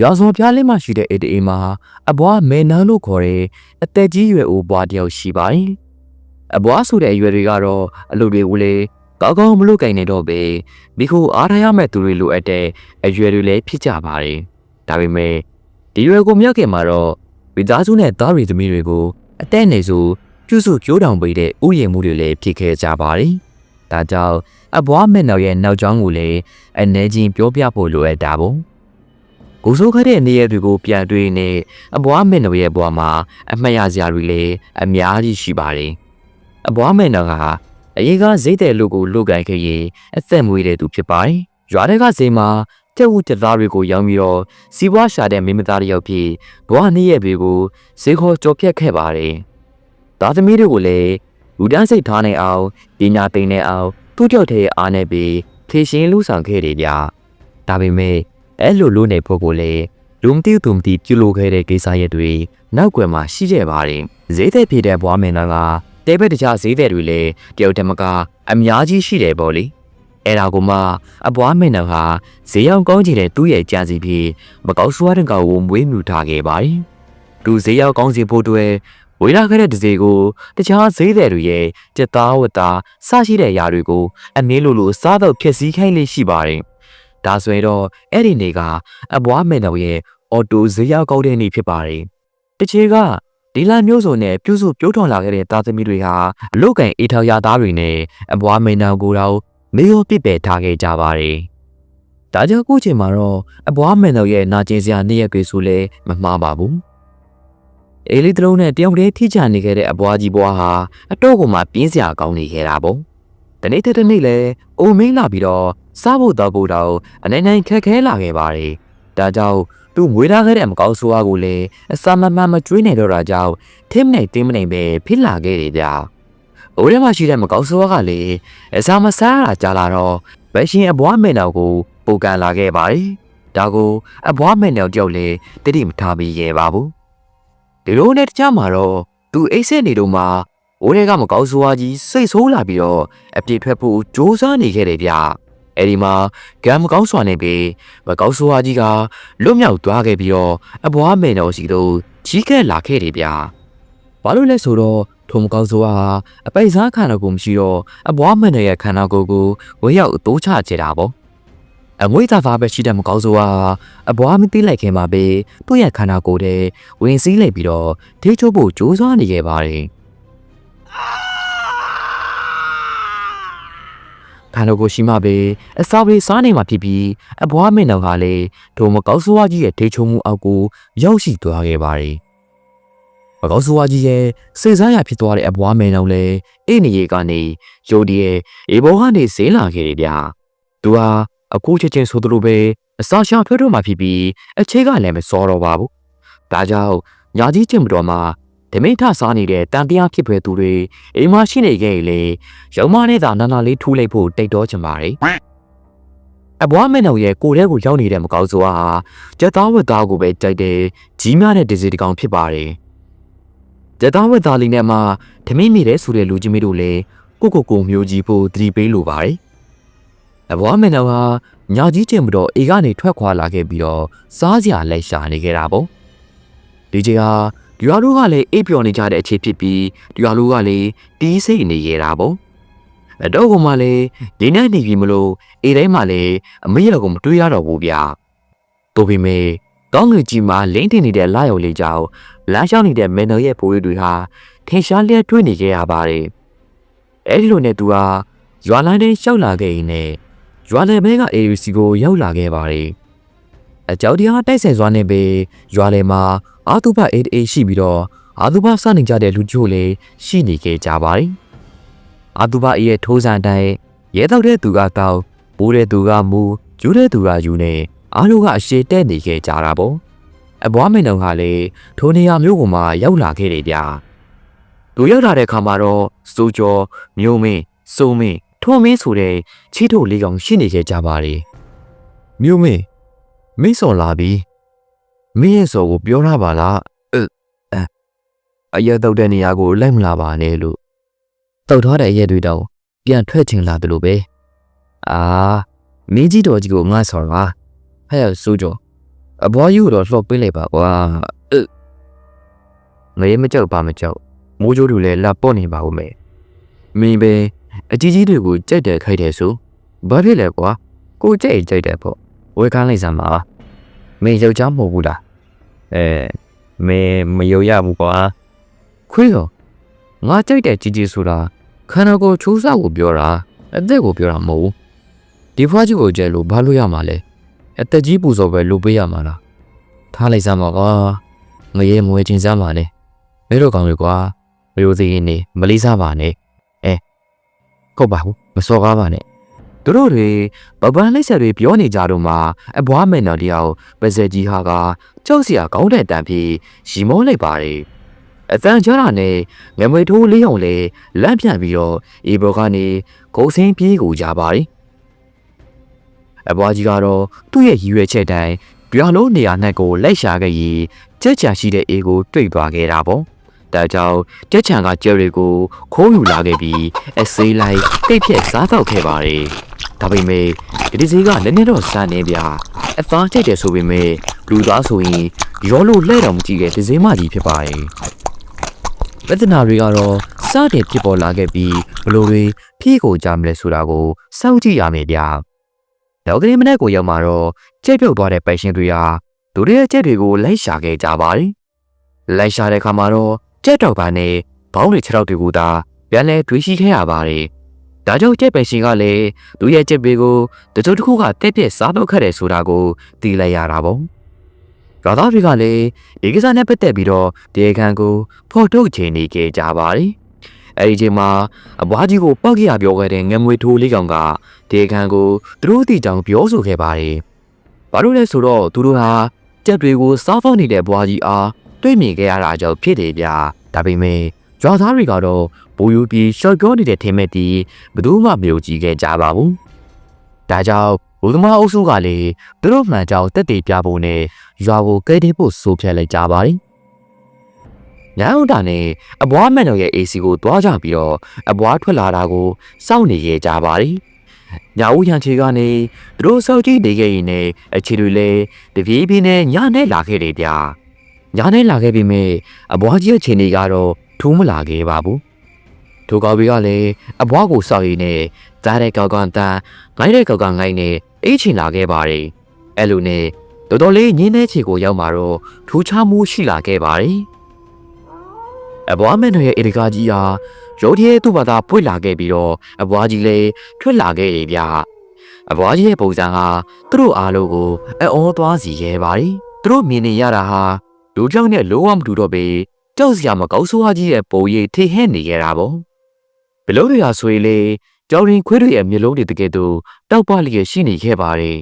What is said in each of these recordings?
ရွာစော်ပြားလေးမှရှိတဲ့အိတ်တအိမ်မှာအဘွားမဲနန်းလို့ခေါ်တဲ့အသက်ကြီးရွယ်အိုဘွားတစ်ယောက်ရှိပါတယ်။အဘွားဆိုတဲ့အရွယ်တွေကတော့အလုပ်တွေကိုလေကောင်းကောင်းမလုပ်ကင်နေတော့ပဲမိခိုအားထားရမဲ့သူတွေလိုအပ်တဲ့အရွယ်တွေလည်းဖြစ်ကြပါတယ်။ဒါပေမဲ့ဒီရွယ်ကိုမြောက်ခင်မှာတော့မိသားစုနဲ့သားရီသမီးတွေကိုအတဲ့နေစုပြုစုကြိုးတောင်ပေးတဲ့ဥယျာဉ်မှုတွေလည်းဖြစ်ခဲ့ကြပါတယ်။ဒါကြောင့်အဘွားမဲ့နောက်ရဲ့နောက်ကျောင်းကိုလည်းအနေချင်းပြောပြဖို့လိုအပ်တာပေါ့။ ကိုစိုးခတဲ့နေရာတွေကိုပြန်တွေ့နေအဘွားမဲ့နောက်ရဲ့ဘွားမှာအမှတ်ရစရာတွေလည်းအများကြီးရှိပါတယ်။အဘွားမဲ့နောက်ကအရေးကဈေးတဲ့လူကိုလုကန်ခဲ့ရင်အသက်မွေးတဲ့သူဖြစ်ပါတယ်။ရွာတွေကဈေးမှာတက်ဝတက်သားတွေကိုရောင်းပြီးတော့စီးပွားရှာတဲ့မိမသားတစ်ယောက်ဖြစ်ဘွားနှစ်ရဲ့ဘေကိုဈေးခေါ်ကြော်ပြက်ခဲ့ပါတယ်။သားသမီးတွေကိုလည်းလူတန်းစိတ်ထားနိုင်အောင်ပညာသိနေအောင်သူ့ကြောက်တဲ့အားနဲ့ပြီးထေရှင်လူဆောင်ခဲ့တယ်ဗျာ။ဒါပေမဲ့ အဲ့လိုလို့နေဖို့ကိုလေလူမသိသူမသိပြုလုပ်ခဲ့တဲ့ကိစ္စရက်တွေနောက်ွယ်မှာရှိခဲ့ပါတယ်။ဈေးသက်ဖြစ်တဲ့ဘွားမင်းသားကတဲဘက်တခြားဈေးသက်တွေလည်းတယောက်တမကအများကြီးရှိတယ်ပေါ့လေ။အဲ့ဒါကိုမှအဘွားမင်းသားဟာဈေးရောက်ကောင်းချင်တဲ့သူ့ရဲ့ကြံစီပြီးမကောက်ဆွားတဲ့ကောင်ကိုမွေးမြူထားခဲ့ပါတယ်။သူဈေးရောက်ကောင်းစီဖို့အတွက်ဝေလာခဲ့တဲ့ဒဇေကိုတခြားဈေးသည်တွေရဲ့ကြက်သားဝတ်သားစရှိတဲ့ຢာတွေကိုအမင်းလိုလိုစားတော့ဖြစ်စည်းခိုင်းလေးရှိပါတယ်။ ဒါဆိုရင်တော့အဲ့ဒီနေ့ကအဘွားမင်းတော်ရဲ့အော်တိုဈေးရောက်ကောင်းတဲ့နေ့ဖြစ်ပါတယ်။တချေကဒီလမျိုးစုံနဲ့ပြုစုပြုံးထွန်လာခဲ့တဲ့သားသမီးတွေဟာအလုတ်ကန်အေထောက်ရသားတွေနဲ့အဘွားမင်းတော်ကိုတော့မေယောပြစ်ပယ်ထားခဲ့ကြပါတယ်။ဒါကြောင့်အခုချိန်မှာတော့အဘွားမင်းတော်ရဲ့နာကျင်စရာနေ့ရက်တွေဆိုလဲမမှားပါဘူး။အေးလေးတလုံးနဲ့တယောက်တည်းထိချနေခဲ့တဲ့အဘွားကြီးဘွားဟာအတော့ကိုမှပြင်းစရာကောင်းနေခဲ့တာပေါ့။တနေ့တစ်နေ့လဲအိုမင်းလာပြီးတော့ စားဖို့တော့ဖို့တော့အနေနဲ့ခက်ခဲလာခဲ့ပါတယ်။ဒါကြောင့်သူ့မွေးထားခဲ့တဲ့မကောင်းဆိုးအားကိုလည်းအစာမမှန်မကျွေးနိုင်တော့တာကြောင့်ထင်းမနိုင်တင်းမနိုင်ပဲဖြစ်လာခဲ့တယ်ဗျာ။အိုထဲမှာရှိတဲ့မကောင်းဆိုးအားကလည်းအစာမစားရတာကြာလာတော့ဗက်ရှင်အဘွားမဲနောက်ကိုပိုကန်လာခဲ့ပါတယ်။ဒါကိုအဘွားမဲနောက်တယောက်လည်းတတိမထားပြီးရဲပါဘူး။ဒီလိုနဲ့တခြားမှာတော့သူအိတ်ဆက်နေတော့မှအိုးထဲကမကောင်းဆိုးအားကြီးစိတ်ဆိုးလာပြီးတော့အပြစ်ထွက်ဖို့ကြိုးစားနေခဲ့တယ်ဗျာ။ အဲဒီမှာကံမကောင်းစွာနေပြီးမကောင်းဆိုးအားကြီးကလွတ်မြောက်သွားခဲ့ပြီးတော့အဘွားမဲတော်စီတို့ချီးကဲလာခဲ့တယ်ဗျာ။ဘာလို့လဲဆိုတော့ထုံမကောင်းဆိုးအားဟာအပိတ်စားခန္ဓာကိုယ်မရှိတော့အဘွားမဲတော်ရဲ့ခန္ဓာကိုယ်ကိုဝေရောက်အတိုးချချတာပေါ့။အမွေးသားသားပဲရှိတဲ့မကောင်းဆိုးအားအဘွားမသိလိုက်ခင်မှာပဲသူ့ရဲ့ခန္ဓာကိုယ်ထဲဝင်စည်းလိုက်ပြီးတော့ထိချိုးဖို့ကြိုးစားနေခဲ့ပါတယ်။ ခန္ဓာကိုယ်ရှိမှပဲအစာတွေစားနေမှာဖြစ်ပြီးအဘွားမင်းတော်ကလည်းဒုံမကောက်ဆိုးဝါကြီးရဲ့ဒေချုံမှုအောက်ကိုရောက်ရှိသွားခဲ့ပါတယ်။မကောက်ဆိုးဝါကြီးရဲ့စိတ်စားရဖြစ်သွားတဲ့အဘွားမင်းတော်လည်းအိနေရီကနေယိုဒီရဲ့အေဘောကနေဈေးလာခဲ့တယ်ဗျာ။သူဟာအခုချက်ချင်းဆိုသလိုပဲအစာရှာဖွေးတော့မှဖြစ်ပြီးအခြေကလည်းမစောတော့ပါဘူး။ဒါကြောင့်ညာကြီးကျင့်မတော်မှာ ဓမိထစားနေတဲ့တန်တရားဖြစ်ဖွယ်သူတွေအိမ်မှာရှိနေခဲ့ရင်လေရုံမနဲ့သာနာနာလေးထူးလိုက်ဖို့တိတ်တော့ချင်ပါတယ်အဘွားမင်းတော်ရဲ့ကိုယ်ထဲကိုရောက်နေတဲ့မကောင်းဆိုဟာကြက်သားဝက်သားကိုပဲကြိုက်တယ်ကြီးများတဲ့ဒီစီတကောင်ဖြစ်ပါတယ်ကြက်သားဝက်သားလေးနဲ့မှဓမိမိတဲ့ဆိုတဲ့လူကြီးမတို့လည်းကိုကိုကိုမျိုးကြီးဖို့တတိပေးလိုပါတယ်အဘွားမင်းတော်ဟာညာကြီးကျင်မတော့အေကနေထွက်ခွာလာခဲ့ပြီးတော့စားစရာလက်ရှာနေခဲ့တာပေါ့ဒီကြီးဟာ ဒီရွာတို့ကလည်းအိပ်ပျော်နေကြတဲ့အခြေဖြစ်ပြီးဒီရွာတို့ကလည်းတီးစိတ်နေရတာပေါ့အတော့ကမှလည်းဒီနေ့နေပြီမလို့အေးတိုင်းမှလည်းအမေရကိုမတွေးရတော့ဘူးဗျာတို့ပေမဲ့ကောင်းငယ်ကြီးမှာလင်းတင်နေတဲ့လာရုံလေးကြောင့်လမ်းလျှောက်နေတဲ့မန်နော်ရဲ့ပိုးရီတွေဟာထင်ရှားလျက်တွေးနေကြရပါတယ်အဲ့ဒီလိုနဲ့သူဟာရွာလန်းတဲ့ရှောက်လာခဲ့ရင်နဲ့ရွာလယ်ဘဲက AUC ကိုရောက်လာခဲ့ပါတယ် အကြောက်တရားတိုက်ဆိုင်စွာနဲ့ပဲရွာလယ်မှာအာတုဘအေးအေးရှိပြီးတော့အာတုဘစနေကြတဲ့လူချို့လည်းရှိနေခဲ့ကြပါတယ်။အာတုဘအေးရဲ့ထိုးစံတိုင်းရဲတော့တဲ့သူကတောက်ပိုးတဲ့သူကမူယူတဲ့သူကယူနေအားလုံးကအရှိတဲ့နေခဲ့ကြတာပေါ့။အဘွားမင်းတော်ကလည်းထိုနေရာမျိုးကမှရောက်လာခဲ့တယ်ဗျာ။သူရောက်လာတဲ့ခါမှာတော့စိုးကျော်မျိုးမင်းစုံမင်းထုံမင်းဆိုတဲ့ချီထုတ်လေးကောင်ရှိနေခဲ့ကြပါတယ်။မျိုးမင်း မိတ်ဆော်လာပြီးမင်းရဲ့စော်ကိုပြောထားပါလားအဲအရက်တော့တဲ့နေရာကိုလိုက်မလာပါနဲ့လို့တောက်ထားတဲ့အရက်တွေတော့ပြန်ထွက်ချင်လာတယ်လို့ပဲအာမင်းကြီးတော်ကြီးကိုငါဆော်ပါဟဲ့ဆူကျော်အဘွားကြီးကိုတော့လှော့ပေးလိုက်ပါကွာအဲငရေမကြောက်ပါမကြောက်မိုးကြိုးတွေလည်းလာပေါ့နေပါဦးမယ်မင်းပဲအကြီးကြီးတွေကိုကြိုက်တယ်ခိုက်တယ်ဆိုဘာဖြစ်လဲကွာကိုကြိုက်ရင်ကြိုက်တယ်ပေါ့ ဝေခန်းလိုက်စမ်းပါမင်းယောက်ျားမဟုတ်ဘူးလားအဲမင်းမယုံရဘူးကွာခွေးရောငါကြိုက်တဲ့ကြီးကြီးဆိုတာခန္ဓာကိုယ်ချိုးစားကိုပြောတာအသက်ကိုပြောတာမဟုတ်ဘူးဒီဖွားကြီးကိုကြိုက်လို့ဘာလို့ရမှာလဲအသက်ကြီးပူဇော်ပဲလုပ်ပေးရမှာလားထားလိုက်စမ်းပါကွာငရေမွေးချင်းစမ်းပါနဲ့မဲတို့ကောင်တွေကွာမယိုသေးရင်နေမလေးစားပါနဲ့အဲဟုတ်ပါဘူးမစော်ကားပါနဲ့ သူတို့တွေပပန်းလိပ်ဆက်တွေပြောနေကြတော့မှအဘွားမယ်နော်တယောက်ပါဇက်ကြီးဟာကကြောက်စရာကောင်းတဲ့တန်ပြီးရီမောလိုက်ပါတယ်အတန်ကြားတာနဲ့ငမွေထိုးလေးအောင်လေလန့်ပြန်ပြီးတော့အေဘောကနေဂုံစင်းပြေးကိုကြပါတယ်အဘွားကြီးကတော့သူ့ရဲ့ရည်ရွယ်ချက်တိုင်းပြာလုံးနေရာနဲ့ကိုလိုက်ရှာခဲ့ရင်ကြက်ချာရှိတဲ့အေကိုတွေ့သွားခဲ့တာပေါ့ဒါကြောင့်ကြက်ချံကကျယ်တွေကိုခိုးယူလာခဲ့ပြီးအစေးလိုက်တိတ်ဖြက်စားတော့ခဲ့ပါတယ် ဒါပေမဲ့ဒီစီကလည်းနည်းတော့စမ်းနေဗျာအသားကြိတ်တယ်ဆိုပေမဲ့လူသားဆိုရင်ရောလို့လဲ့တော်မကြည့်တဲ့ဒီစီမကြီးဖြစ်ပါတယ်ပြဿနာတွေကတော့စတဲ့ဖြစ်ပေါ်လာခဲ့ပြီးဘလို့တွေဖြည့်ကိုကြမလဲဆိုတာကိုစောင့်ကြည့်ရမယ်ဗျာနောက်ကလေးမနက်ကိုရောက်မှာတော့ကြက်ပြုတ်သွားတဲ့ပိုင်ရှင်တွေဟာသူတို့ရဲ့ကြက်တွေကိုလိုက်ရှာခဲ့ကြပါတယ်။လိုက်ရှာတဲ့အခါမှာတော့ကြက်တော့ပါနဲ့ဘောင်းတွေခြေထောက်တွေကိုသာပြန်လဲတွေးရှိခဲ့ရပါတယ်။ ဒါကြောင့်ကြက်ပိုင်ရှင်ကလည်းသူ့ရဲ့ကြက်တွေကိုတချို့တစ်ခုကတက်ပြက်စားတော့ခဲ့တယ်ဆိုတာကိုသိလိုက်ရတာပေါ့။ရာသားတွေကလည်းဒီကိစ္စနဲ့ပတ်သက်ပြီးတော့ဒီအခန်းကိုဖော်ထုတ်ချင်နေခဲ့ကြပါတယ်။အဲဒီချိန်မှာအဘွားကြီးကိုပောက်ကြရပြောခဲ့တဲ့ငမွေထိုးလေးကောင်ကဒီအခန်းကိုသူတို့တီတောင်ပြောဆိုခဲ့ပါတယ်။ဘာလို့လဲဆိုတော့သူတို့ဟာကြက်တွေကိုစားဖောက်နေတဲ့ဘွားကြီးအားတွေ့မြင်ခဲ့ရတာကြောင့်ဖြစ်တယ်ဗျာ။ဒါပေမဲ့ကြွားသားတွေကတော့ ဘူယူပြီးရှော့ပြောနေတဲ့ထင်မဲ့တီဘယ်သူမှမယုံကြည်ခဲ့ကြပါဘူး။ဒါကြောင့်ဘုသမားအုပ်စုကလည်းသူတို့မှန်ကြောင်တက်တည်ပြဖို့နဲ့ရွာကိုကဲတင်ဖို့ဆိုဖြတ်လိုက်ကြပါတယ်။ညောင်တာနဲ့အဘွားမန်တော်ရဲ့ AC ကိုတွားကြပြီးတော့အဘွားထွက်လာတာကိုစောင့်နေရကြပါတယ်။ညာဦးရန်ချေကနေသူတို့စောက်ကြည့်နေခဲ့ရင်လည်းအခြေတွေလည်းတပြေးပြေးနဲ့ညနဲ့လာခဲ့တယ်ဗျာ။ညနဲ့လာခဲ့ပြီးမြဲအဘွားကြီးရဲ့ခြေနေကတော့ထူးမလာခဲ့ပါဘူး။ ထိုကောင်တွေကလည်းအဘွားကိုစောက်ရည်နဲ့ကြားတဲ့ကောင်ကောင်တန်းငိုင်းတဲ့ကောင်ကောင်ငိုင်းနဲ့အိတ်ချင်လာခဲ့ပါတယ်။အဲ့လိုနဲ့တော်တော်လေးညင်းတဲ့ခြေကိုရောက်มาတော့ထူးခြားမှုရှိလာခဲ့ပါတယ်။အဘွားမင်းတို့ရဲ့ဧရိကာကြီးဟာရုတ်တရက်သူ့ဘာသာပွေလာခဲ့ပြီးတော့အဘွားကြီးလည်းထွက်လာခဲ့တယ်ဗျာအဘွားကြီးရဲ့ပုံစံဟာသူတို့အားလုံးကိုအအောသွားစီခဲ့ပါတယ်သူတို့မြင်နေရတာဟာလူကြောင့်နဲ့လုံးဝမတူတော့ပေကြောက်စရာမကောင်းဆိုးဝါးကြီးရဲ့ပုံရိပ်ထိဟဲ့နေခဲ့တာပေါ့ ဘလို့တွေဟာဆိုရင်လေကြောင်ရင်ခွေးတွေရဲ့မျက်လုံးတွေတကယ်တော့တောက်ပလျက်ရှိနေခဲ့ပါတယ်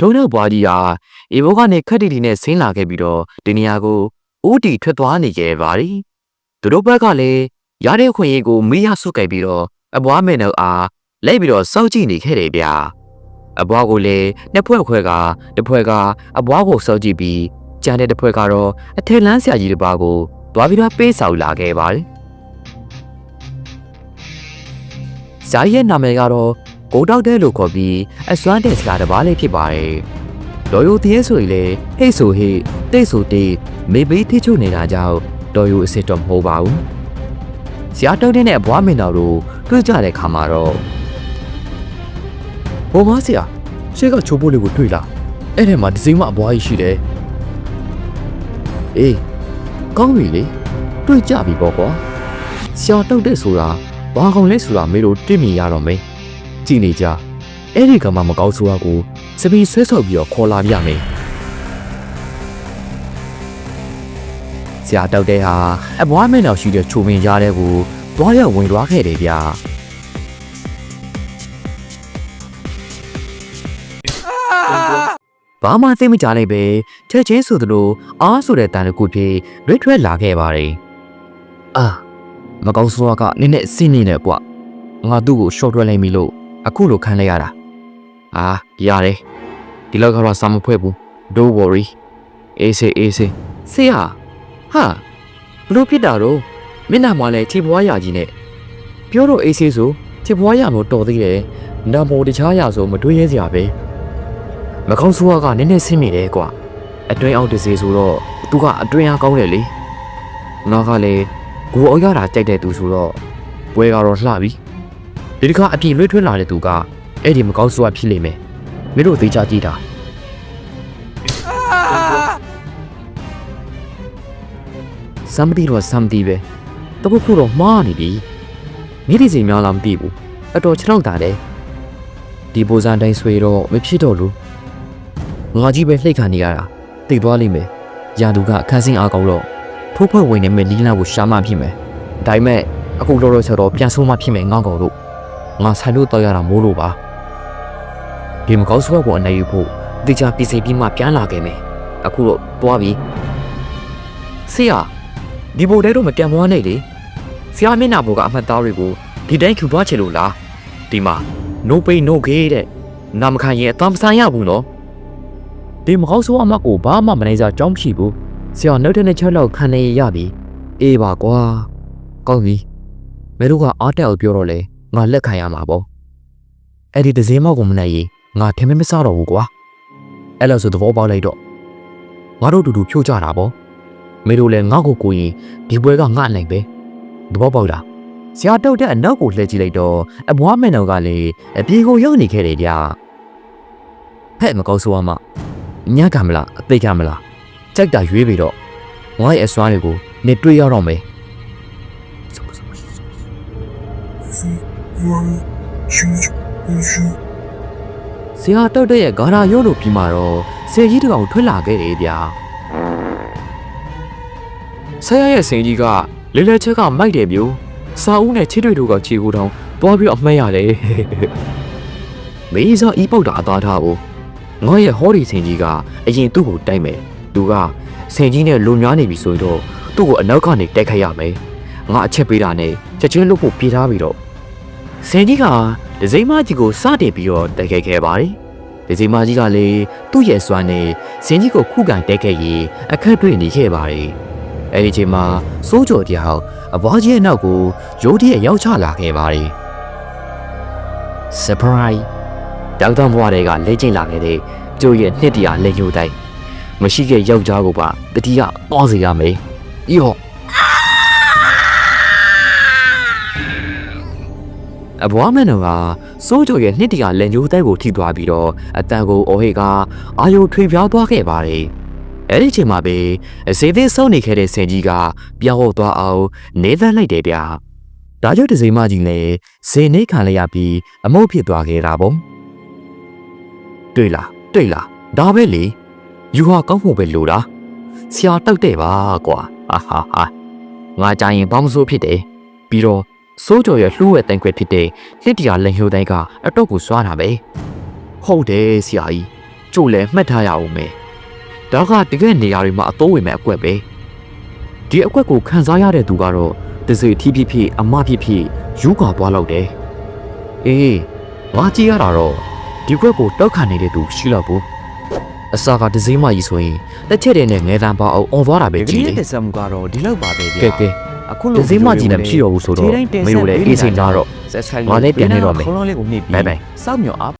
ဒုံနောက်ဘွားကြီးဟာအေဘောကနေခက်တီတီနဲ့ဆင်းလာခဲ့ပြီးတော့ဒီနေရာကိုဦးတီထွက်သွားနေခဲ့ပါတယ်သူတို့ဘက်ကလည်းရတဲ့ခွင့်ရေးကိုမေးရဆုတ်ကြိုက်ပြီးတော့အဘွားမဲနှုတ်အားလိုက်ပြီးတော့စောက်ကြည့်နေခဲ့တယ်ဗျာအဘွားကိုလည်းနှစ်ဖွဲ့ခွဲကတစ်ဖွဲ့ကအဘွားကိုစောက်ကြည့်ပြီးကြံတဲ့တစ်ဖွဲ့ကတော့အထက်လန်းဆရာကြီးတစ်ပါးကိုတွားပြီးတော့ပေးဆောင်လာခဲ့ပါတယ် ဇာရဲ့နာမည်ကတော့ကိုတောက်တဲ့လို့ခေါ်ပြီးအစွမ်းတဲ့စကားတစ်ပါးလေးဖြစ်ပါတယ်တော်ယိုတည်းဆိုရင်လေဟိတ်ဆိုဟိတ်တိတ်ဆိုတိတ်မေဘေးထိချုံနေတာကြောင့်တော်ယိုအစ်စ်တော့မဟုတ်ပါဘူးဆရာတောက်တဲ့နဲ့ဘွားမင်းတော်တို့တွေ့ကြတဲ့ခါမှာတော့ဘိုးမဆရာရှေ့ကချိုးပိုးလေးကိုတွေ့လားအဲ့ထဲမှာဒီစိမ့်မအဘွားကြီးရှိတယ်အေးကောင်းပြီလေတွေ့ကြပြီပေါ့ကွာဆရာတောက်တဲ့ဆိုတာ ဘာကောင်လဲဆိုတာမေတို့တွေ့မြင်ရတော့မယ်ကြည်နေကြအဲ့ဒီကမှမကောင်းဆိုတာကိုစပီဆွဲဆောက်ပြီးတော့ခေါ်လာပြမယ်ဆရာတောက်တဲ့ဟာအဘွားမင်းတော်ရှိတဲ့ချိုမင်းရားတဲ့ကိုတွားရောက်ဝင်သွားခဲ့တယ်ဗျာဘာမှသိမကြလိုက်ပဲချက်ချင်းဆိုသလိုအားဆိုတဲ့တန်တစ်ခုဖြစ်ရွတ်ထွက်လာခဲ့ပါတယ်အာ မကောင်းဆိုးကနည်းနည်းစိနေတယ်ကွာငါသူ့ကိုရှော့ထွက်လိုက်ပြီလို့အခုလိုခံလိုက်ရတာအာရတယ်ဒီလောက်ကတော့စာမဖွဲ့ဘူး don't worry အေးစေးအေးစေးဆေးဟာဟာဘလို့ဖြစ်တာတော့မျက်နှာမှာလည်းခြေပွားရကြီးနဲ့ပြောတော့အေးဆေးဆိုခြေပွားရလို့တော်သေးတယ်နာမောတခြားရဆိုမတွေးရဲစရာပဲမကောင်းဆိုးကနည်းနည်းဆင်းမိတယ်ကွာအတွင်းအောင်တစ်စေဆိုတော့သူကအတွင်းအားကောင်းတယ်လေငါကလည်း ကိုအောင်ရတာကြိုက်တဲ့သူဆိုတော့ပွဲကတော့လှပြီဒီတစ်ခါအပြင်လွှဲထွန်းလာတဲ့သူကအဲ့ဒီမကောင်းဆိုးကဖြစ်လိမ့်မယ်မင်းတို့သိချကြည့်တာစမ်းမတီတော့စမ်းတီပဲတပုတ်ခုတော့မှားနေပြီမိဒီစီများလားမသိဘူးအတော်ခြေထောက်တာတယ်ဒီပုံစံတိုင်းဆွေတော့မဖြစ်တော့လို့ငါကြီးပဲလှိတ်ခံနေရတာသိသွားလိမ့်မယ်ရာသူကအခန်းစင်းအားကောင်းတော့ ထိုးဖွဲ့ဝင်နေမဲ့နီးနာကိုရှာမှဖြစ်မယ်ဒါပေမဲ့အခုလောလောဆယ်တော့ပြန်ဆိုးမှဖြစ်မယ်ငေါ့ကောင်တို့ငါဆိုင်လို့တော့ရတာမိုးလို့ပါဒီမကောင်းဆိုးကိုအနေယူဖို့တေချာပြည်စိပြီးမှပြန်လာခဲ့မယ်အခုတော့တွားပြီဆရာဒီဘိုတဲတော့မပြန်မွားနိုင်လေဆရာမျက်နှာဘောကအမှတ်သားတွေကိုဒီတိုင်းကျူသွားချင်လို့လားဒီမှာ no pay no gain တဲ့နာမခံရင်အတမ်းမဆိုင်ရဘူးနော်ဒီမကောင်းဆိုးအမတ်ကိုဘာမှမနိုင်စားကြောင်းမရှိဘူး ဆရာနောက်တဲ့ချက်လောက်ခံနေရပြီအေးပါကွာကောင်းပြီမဲတို့ကအားတက်အောင်ပြောတော့လေငါလက်ခံရမှာပေါ့အဲ့ဒီဒဇင်းမောက်ကိုမနိုင်ရင်ငါထင်မမစတော့ဘူးကွာအဲ့လိုဆိုသဘောပေါက်လိုက်တော့ငါတို့တူတူဖြိုးကြတာပေါ့မဲတို့လည်းငါ့ကိုကိုရင်ဒီပွဲကငါ့နိုင်ပဲသဘောပေါက်လားဆရာတုတ်တဲ့အနောက်ကိုလှည့်ကြည့်လိုက်တော့အမွားမန်တော်ကလည်းအပြေကိုရောက်နေခဲ့တယ်ဗျာဟဲ့မကောင်းဆိုးအမညံ့ကမလားအသိကမလား ကြိုက်တာရွေးပြီးတော့ငါ့ရဲ့အစွမ်းတွေကိုနေတွေ့ရတော့မယ် one, choose, choose. ဆရာတုတ်တဲ့ရဲ့ဂါရာရုပ်လို့ပြီးမှတော့ဆယ်ကြီးတကောင်ထွက်လာခဲ့တယ်ဗျာဆရာရဲ့စင်ကြီးကလေလေချက်ကမိုက်တယ်မျိုးစာဦးနဲ့ချစ်တွေတို့ကခြေကိုတောင်တွားပြီးအမှတ်ရတယ်မေးစောဤပုတ်တာအသားထားဖို့ငါရဲ့ဟောဒီစင်ကြီးကအရင်သူ့ကိုတိုက်မယ် သူကစင်ကြီးနဲ့လုံများနေပြီဆိုရင်တော့သူ့ကိုအနောက်ကနေတိုက်ခိုက်ရမယ်ငါအချက်ပေးတာနဲ့ချက်ချင်းလုပ်ဖို့ပြေးထားပြီးတော့စင်ကြီးကဒဇိမကြီးကိုစတင်ပြီးတော့တိုက်ခိုက်ခဲ့ပါတယ်ဒဇိမကြီးကလည်းသူ့ရဲ့စွမ်းနဲ့စင်ကြီးကိုခုခံတိုက်ခိုက်ရေးအခက်တွေ့နေခဲ့ပါတယ်အဲ့ဒီချိန်မှာစိုးကြော်တယောက်အဘွားကြီးရဲ့နောက်ကိုရိုးတရက်ရောက်ချလာခဲ့ပါတယ် surprise တောက်တောင်ဘွားတွေကလဲကျိတ်လာခဲ့တဲ့ကျိုးရဲ့နှစ်တရာလက်ညှိုးတိုင်း မရှိခဲ့ယောက်ျားကိုပါတတိယပေါစေရမယ်။ဤဟောအဘွားမန်တော်ကစိုးကြော်ရဲ့နှစ်တရာလက်ညှိုးတိုင်းကိုထိသွားပြီးတော့အတန်ကိုအော်ဟေကအာယုထွေပြားသွားခဲ့ပါတယ်။အဲ့ဒီချိန်မှာပဲအစေသေးဆုံးနေခဲ့တဲ့ဆင်ကြီးကပြောင်းဟောသွားအောင်နေသလိုက်တယ်ဗျာ။ဒါကြောင့်ဒဇိမကြီးလည်းဇေနေခံလိုက်ရပြီးအမုတ်ဖြစ်သွားခဲ့တာပေါ့။တွေ့လားတွေ့လားဒါပဲလေ ယူဟာကောင်းဖို့ပဲလိုတာဆရာတောက်တဲ့ပါကွာဟာဟာဟာငါကြရင်ဘောင်းဆိုးဖြစ်တယ်ပြီးတော့စိုးကြော်ရဲ့လှူးဝဲတိုင်ခွဲဖြစ်တဲ့နှစ်တရာလက်ညှိုးတိုင်းကအတော့ကိုစွားတာပဲဟုတ်တယ်ဆရာကြီးကျို့လည်းမှတ်ထားရအောင်မယ်ဒါကတကယ်နေရာတွေမှာအတိုးဝင်မဲ့အကွက်ပဲဒီအကွက်ကိုခံစားရတဲ့သူကတော့တစိထီးဖြစ်ဖြစ်အမဖြစ်ဖြစ်ယူကာသွားလောက်တယ်အေးငါကြည့်ရတာတော့ဒီကွက်ကိုတောက်ခံနေတဲ့သူရှိတော့ဘူး အစာကဒဇိမကြီးဆိုရင်တစ်ချက်တည်းနဲ့ငဲတန်းပေါအောင်អော်သွားတာပဲဒီကြည့်နေ့လေတက်ဆမှုကတော့ဒီလောက်ပါပဲဗျာကဲကဲ အခုဒလို့ဇိမကြီးနဲ့မရှိတော့ဘူးဆိုတော့မယိုလည်းအေးစိမ်လာတော့ ဆက်ဆိုင်ငါလည်းပြန်နေတော့မယ်ခေါင်းလုံးလေးကိုနှိပ်ပြီးဘိုင်ဘိုင် စောက်မြော်အား